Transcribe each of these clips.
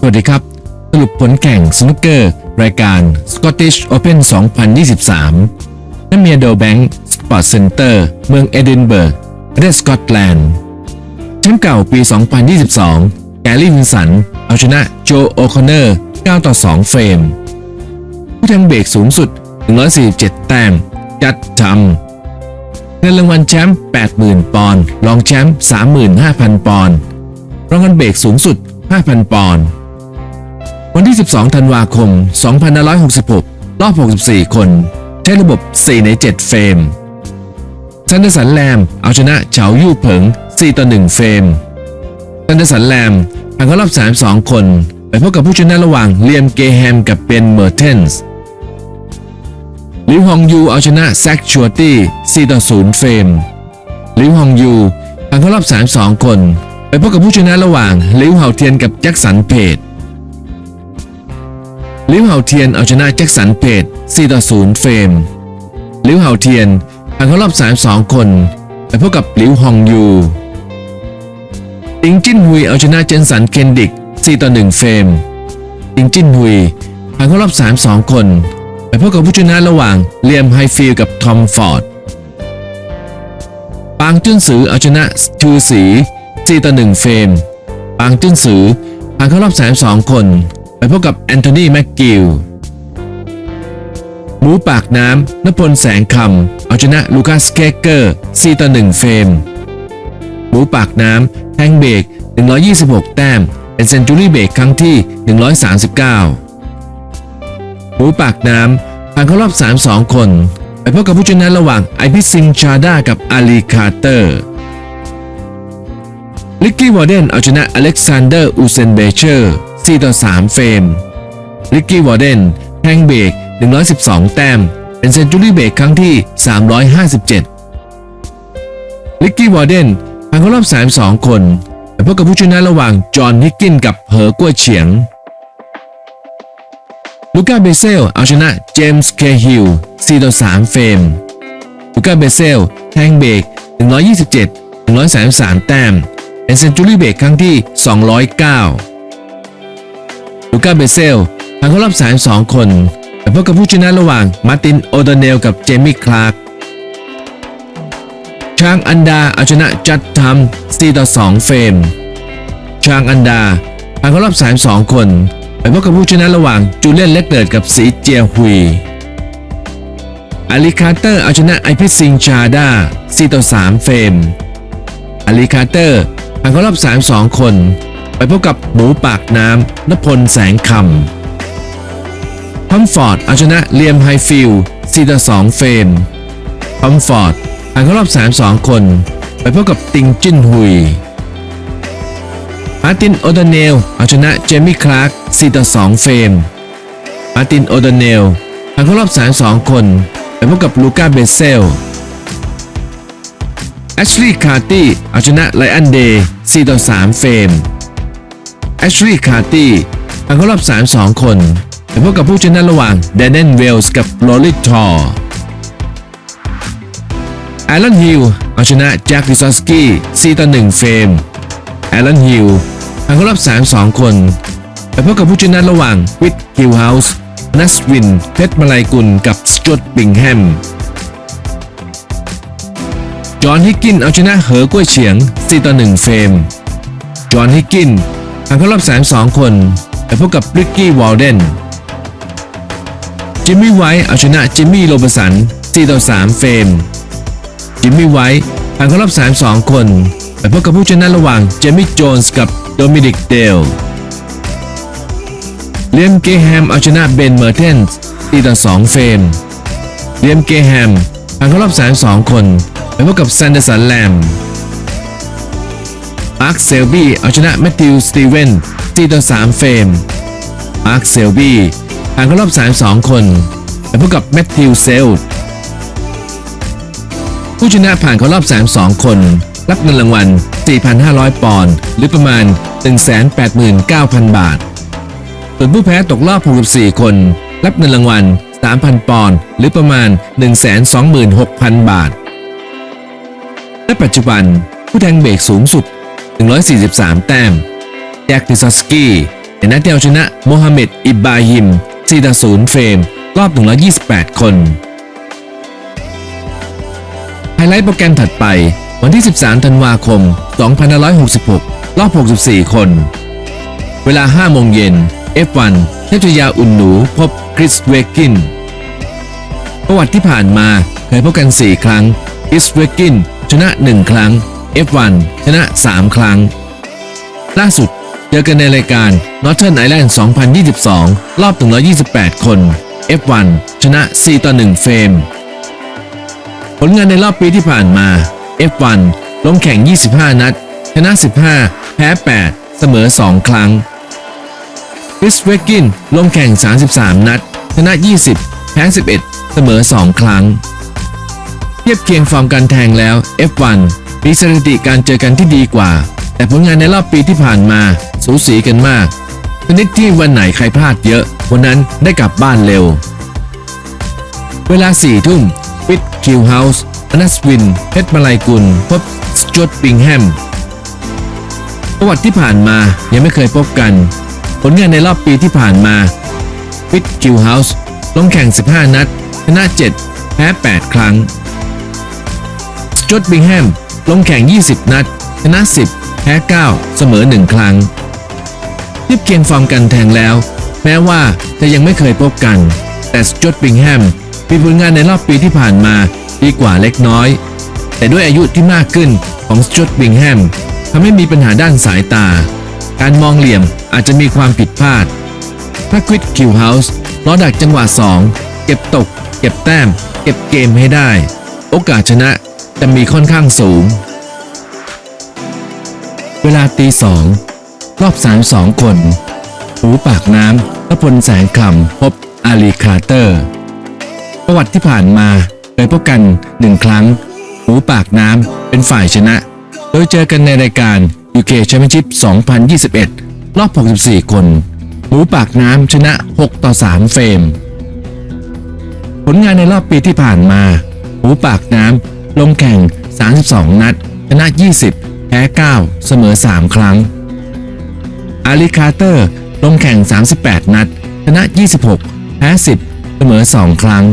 สวัสดีครับ สรุปผลแข่งสนุกเกอร์ รายการ Scottish Open 2023ณเมียโดแบงค์สปอร์ตเซ็นเตอร์เมืองเอดินเบิร์กประเทศสกอตแลนด์แชมป์เก่าปี 2022 แกรี่วินสัน เอาชนะโจโอคอนเนอร์ 9 ต่อ 2 เฟรม ผู้ทำเบรกสูงสุด 147 แต้มจัดทำเงินรางวัลแชมป์ 80,000 ปอนด์รองแชมป์ 35,000 ปอนด์รางวัลเบรกสูงสุด 5,000 ปอนด์ วันที่ 12 ธันวาคม 2566 รอบ 64 คน ใช้ระบบ 4 ใน 7 เฟรมซันเดอร์สันแลมเอาชนะเฉายู่เผิง 4 ต่อ 1 เฟรมซันเดอร์สันแลมผ่านเข้ารอบ 32 คน ไปพบกับผู้ชนะระหว่างเลียมเกแฮมกับเบนเมอร์เทนส์ลิวฮองยูเอาชนะแซคชัวตี้ 4 ต่อ 0 เฟรมลิวฮองยูผ่านเข้ารอบ 32 คน ไปพบกับผู้ชนะระหว่างลิวเฮาเทียนกับแจ็คสันเพจ ลิวเฮาเทียนเอาชนะแจ็คสันเพจ4ต่อ0เฟรมลิวเฮาเทียนผ่านเข้ารอบ 32 คน ไปพบกับลิวฮองยูติงจิ้นฮุยเอาชนะเจนสันเคนดิก4ต่อ1เฟรมติงจิ้นฮุยผ่านเข้ารอบ 32 คน ไปพบกับผู้ชนะระหว่างเลียมไฮฟิลกับทอมฟอร์ดปางจุนซือเอาชนะชูสี4ต่อ1เฟรมปางจุนซือผ่านเข้ารอบ 32 คน ไปพบกับแอนโทนีแม็กกิลหมูปากน้ำนพลแสงคำเอาชนะลูคัสเคเกอร์4ต่อ1เฟรมหมูปากน้ำแทงเบรก126 แต้ม เป็นเซนจูรี่เบรกครั้งที่ 139 หมูปากน้ำผ่านเข้ารอบ 32 คน ไปพบกับผู้ชนะระหว่างไอพิซิงชาดากับอาลีคาร์เตอร์ ลิกกี้วอร์เดนเอาชนะอเล็กซานเดอร์อูเซนเบเชอร์4ต่อ3เฟรมลิกกี้วอร์เดนแทงเบรก112 แต้ม เป็นเซนจูรี่เบรกครั้งที่ 357ลิกกี้วอร์เดนผ่านเข้ารอบ32 คนไปพบกับผู้ชนะระหว่างจอห์นฮิกกินกับเหอกัวเฉียงลูก้าเบเซลเอาชนะเจมส์เคฮิล4ต่อ3เฟรมลูก้าเบเซลแทงเบรก127 133 แต้ม เป็นเซนจูรี่เบรกครั้งที่ 209 ลูก้าเบเซลผ่านเข้ารอบ 32 คนไปพบกับผู้ชนะระหว่างมาร์ตินโอดเนลกับเจมี่คลาร์กชางอันดาเอาชนะจัดทำ4ต่อ 2 เฟรมชางอันดาผ่านเข้ารอบ 32 คนไปพบกับผู้ชนะระหว่างจูเลียนเล็กเดิร์ดกับสีเจียฮุยอาลีคาร์เตอร์เอาชนะไอพิซิงชาดา4ต่อ 3 เฟรมอาลีคาร์เตอร์ ผ่านเข้ารอบ32 คน ไปพบกับหมูปากน้ำนพลแสงคำพัมฟอร์ดเอาชนะเลียมไฮฟิลด์4ต่อ2เฟรมพัมฟอร์ดผ่านเข้ารอบ32 คน ไปพบกับติงจิ้นฮุยมาร์ตินโอดเนลเอาชนะเจมี่คลาร์ก4ต่อ2เฟรมมาร์ตินโอดเนลผ่านเข้ารอบ32 คน ไปพบกับลูก้าเบเซล แอชลีย์คาร์ตี้เอาชนะไลอันเดย์4ต่อ3เฟรมแอชลีย์คาร์ตี้ผ่านเข้ารอบ 32 คนไปพบกับผู้ชนะระหว่างแดนเนนเวลส์กับโรลิทอร์ไอรอนฮิลเอาชนะแจ็คดิซอสกี้4ต่อ1เฟรมแอลลันฮิลผ่านเข้ารอบ 32 คนไปพบกับผู้ชนะระหว่างวิทฮิลเฮาส์นัสวิน เพชรมาลัยกุลกับสจวตบิงแฮม จอห์นฮิกกินเอาชนะเหอกล้วยเฉียง 4 ต่อ 1 เฟรม จอห์นฮิกกินผ่านเข้ารอบ 32 คนไปพบกับริกกี้วอลเดน จิมมี่ไวท์เอาชนะจิมมี่โรเบสัน 4 ต่อ 3 เฟรม จิมมี่ไวท์ผ่านเข้ารอบ 32 คนไปพบกับผู้ชนะระหว่างเจมี่โจนส์กับโดมินิกเดลเลียมเกแฮมเอาชนะเบนเมอร์เทนส์4ต่อ 2 เฟรม เลียมเกแฮมผ่านเข้ารอบ 32 คน ไปพบกับแซนเดอร์สันแลมมาร์คเซลบี้เอาชนะแมทธิวสตีเวน4ต่อ3เฟรมมาร์คเซลบี้ผ่านเข้ารอบ 32 คนไปพบกับแมทธิวเซลผู้ชนะผ่านเข้ารอบ 32 คน รับเงินรางวัล 4,500 ปอนด์หรือประมาณ 189,000 บาท ส่วนผู้แพ้ตกรอบ 64 คน รับเงินรางวัล 3,000 ปอนด์หรือประมาณ 126,000 บาท และปัจจุบันผู้แทงเบรกสูงสุด 143 แต้มแจ็คดิซอสกี้แต่นัดเดียวชนะโมฮัมเหม็ดอิบบราฮิม4ต่อ0เฟรม รอบ 128 คน ไฮไลท์โปรแกรมถัดไปวันที่ 13 ธันวาคม 2566 รอบ 64 คน เวลา 5 โมงเย็น F1 เทพชยาอุ่นหนูพบคริสเวกิน ประวัติที่ผ่านมาเคยพบกัน 4 ครั้งคริสเวกิน ชนะ 1 ครั้ง F1 ชนะ 3 ครั้ง ล่าสุด เจอกันในรายการ Northern Ireland 2022 รอบ 128 คน F1 ชนะ 4 ต่อ 1 เฟรม ผลงานในรอบปีที่ผ่านมา F1 ลงแข่ง 25 นัด ชนะ 15 แพ้ 8 เสมอ 2 ครั้งคริสเวกกินลงแข่ง 33 นัด ชนะ 20 แพ้ 11 เสมอ 2 ครั้ง ทียบเคียงฟอร์มการแทงแล้ว F1 มีสถิติการเจอกันที่ดีกว่า แต่ผลงานในรอบปีที่ผ่านมา สูสีกันมากชนิดที่วันไหนใครพลาดเยอะวันนั้นได้กลับบ้านเร็ว เวลา4ทุ่มปิดคิวเฮาส์อนัสวิน เพชรมาลัยกุล พบสจวตบิงแฮม ประวัติที่ผ่านมายังไม่เคยพบกัน ผลงานในรอบปีที่ผ่านมาปิดคิวเฮาส์ลงแข่ง 15 นัดชนะ 7 แพ้ 8 ครั้ง จวตบิงแฮม ลงแข่ง 20 นัด ชนะ 10 แพ้ 9 เสมอ 1 ครั้งเทียบเคียงฟอร์มกันแทงแล้ว แม้ว่าจะยังไม่เคยพบกัน แต่สจวตบิงแฮมมีผลงานในรอบปีที่ผ่านมาดีกว่าเล็กน้อย แต่ด้วยอายุที่มากขึ้นของสจวตบิงแฮมทำให้มีปัญหาด้านสายตา การมองเหลี่ยมอาจจะมีความผิดพลาดถ้าควิดคิวเฮาส์ล้อดักจังหวะ 2 เก็บตก เก็บแต้ม เก็บเกมให้ได้ โอกาสชนะ จะมีค่อนข้างสูง เวลาตีสองรอบ32คนหูปากน้ำและพลแสงคำพบอาลีคาร์เตอร์ ประวัติที่ผ่านมาเคยพบกันหนึ่งครั้งหูปากน้ำเป็นฝ่ายชนะ โดยเจอกันในรายการ UK Championship 2021 รอบ 64 คนหูปากน้ำชนะ 6 ต่อ 3 เฟรม ผลงานในรอบปีที่ผ่านมาหูปากน้ำ ลงแข่ง 32 นัด ชนะ 20 แพ้ 9 เสมอ 3 ครั้ง อาลีคาร์เตอร์ ลงแข่ง 38 นัด ชนะ 26 แพ้ 10 เสมอ 2 ครั้ง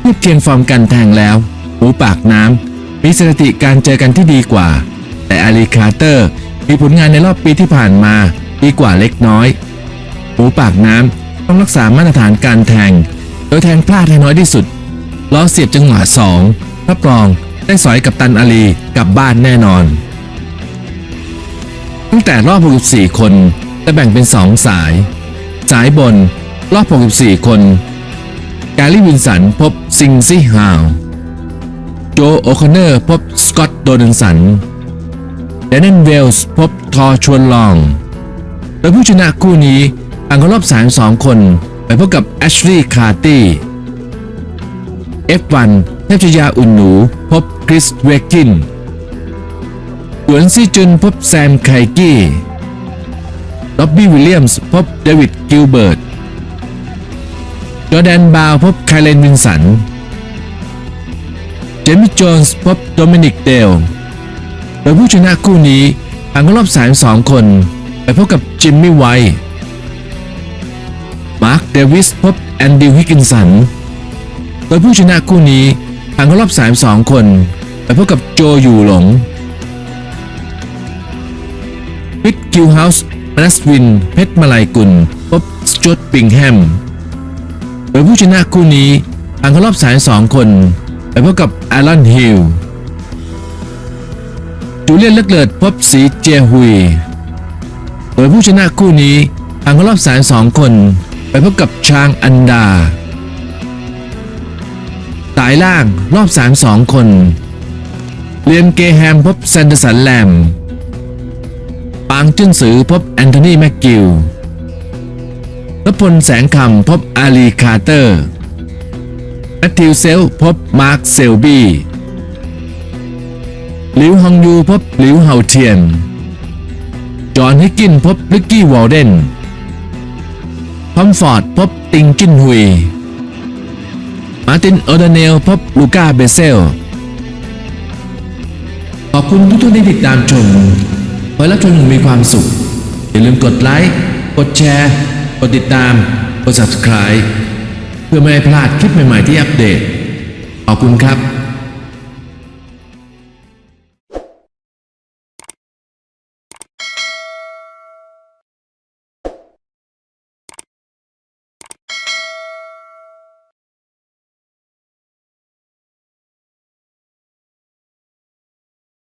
เทียบเคียงฟอร์มกันแทงแล้ว หูปากน้ำ มีสถิติการเจอกันที่ดีกว่า แต่อาลีคาร์เตอร์ มีผลงานในรอบปีที่ผ่านมาดีกว่าเล็กน้อย หูปากน้ำต้องรักษามาตรฐานการแทง โดยแทงพลาดให้น้อยที่สุดล้อเสียบจังหวะ2 รับรองได้สอยกับตันอาลีกลับบ้านแน่นอน ตั้งแต่รอบ 64 คนจะแบ่งเป็น 2 สาย สายบนรอบ 64 คน แกาลิวินสันพบซิงซี่ฮาว โจโอคอนเนอร์พบสกอตต์โดนันสันเดนนนเวลส์พบทอชวนลอง โดยผู้ชนะคู่นี้ผ่านเข้ารอบ 32 คน ไปพบกับแอชลีย์คาร์ตี้ F1 ทพชยาอุ่นหนู พบคริสเวกินหวนซีจุนพบแซมไคกี้ล็อบบี้วิลเลียมส์พบเดวิดกิลเบิร์ตจอแดนบาวพบไคลเลนวินสัน เจมี่โจนส์พบโดมินิกเดล โดยผู้ชนะคู่นี้ผ่านเข้ารอบ32คน ไปพบกับจิมมี่ไวท์มาร์คเดวิสพบแอนดิวฮิกกินสัน โดยผู้ชนะคู่นี้ ผ่านเข้ารอบ 32 คนไปพบกับโจอยู่หลงวิกกิลเฮาส์อนัสวิน เพชรมาลัยกุล พบสจวตบิงแฮม โดยผู้ชนะคู่นี้ผ่านเข้ารอบ32คน ไปพบกับอลันฮิลจูเลียนเล็กเลิดพบสีเจฮุย โดยผู้ชนะคู่นี้ผ่านเข้ารอบ32คน ไปพบกับชางอันดาายล่างรอบ32คนเลียนเกแฮมพบแซนเดอร์สันแลม ปางจุนสือพบแอนโทนีแม็กกิลรพลแสงคำพบอาลีคาร์เตอร์แมทธิวเซลพบมาร์คเซลบี้หลิวฮองยูพบหลิวเฮาเทียน จอห์นฮิกกินพบลิกกี้วอลเดนพอมฟอร์ดพบติงจินฮุย มาร์ตินโอดาเนลพบลูก้าเบเซล ขอบคุณทุกท่านที่ติดตามชมขอให้รับชมอย่างมีความสุข อย่าลืมกดไลค์ กดแชร์ กดติดตาม กด subscribe เพื่อไม่ให้พลาดคลิปใหม่ ๆ ที่อัปเดต ขอบคุณครับ